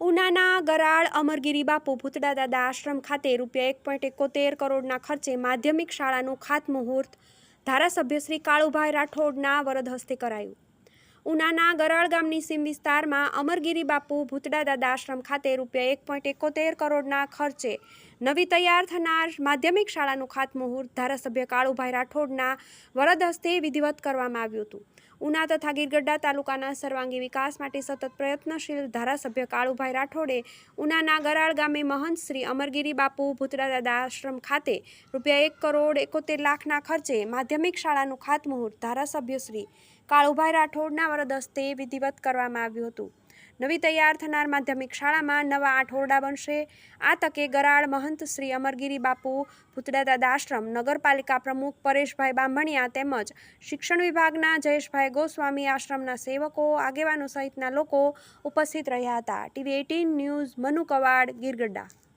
ઉનાના, ગરાળ, અમરગીરી બાપુ, ભૂતડા દાદા આશ્રમ ખાતે રૂપિયા એક પોઈન્ટ એકોતેર કરોડના ખર્ચે માધ્યમિક શાળાનું ખાતમુહૂર્ત ધારાસભ્ય શ્રી કાળુભાઈ રાઠોડના વરદ હસ્તે કરાયું. ઉનાના, ગરાળ ગામની સીમ વિસ્તારમાં અમરગીરી બાપુ, ભૂતડા દાદા આશ્રમ ખાતે રૂપિયા એક પોઈન્ટ એકોતેર કરોડના ખર્ચે નવી તૈયાર થનાર માધ્યમિક શાળાનું ખાતમુહૂર્ત ધારાસભ્ય કાળુભાઈ રાઠોડના વરદ હસ્તે વિધિવત કરવામાં આવ્યું હતું. ઉના તથા ગીરગઢડા તાલુકાના સર્વાંગી વિકાસ માટે સતત પ્રયત્નશીલ ધારાસભ્ય કાળુભાઈ રાઠોડે ઉનાના ગરાળ ગામે મહંત શ્રી અમરગીરી બાપુ ભૂતરા દાદા આશ્રમ ખાતે રૂપિયા એક કરોડ એકોતેર લાખના ખર્ચે માધ્યમિક શાળાનું ખાતમુહૂર્ત ધારાસભ્ય શ્રી કાળુભાઈ રાઠોડના વરદ હસ્તે વિધિવત કરવામાં આવ્યું હતું. નવી તૈયાર થનાર માધ્યમિક શાળામાં નવા આઠ ઓરડા બનશે. આ તકે ગરાળ મહંત શ્રી અમરગીરી બાપુ ભૂતડા દાદા આશ્રમ, નગરપાલિકા પ્રમુખ પરેશભાઈ બાંભણિયા તેમજ શિક્ષણ વિભાગના જયેશભાઈ ગોસ્વામી આશ્રમના સેવકો, આગેવાનો સહિતના લોકો ઉપસ્થિત રહ્યા હતા. TV eighteen news Manu Kavad Girgadhada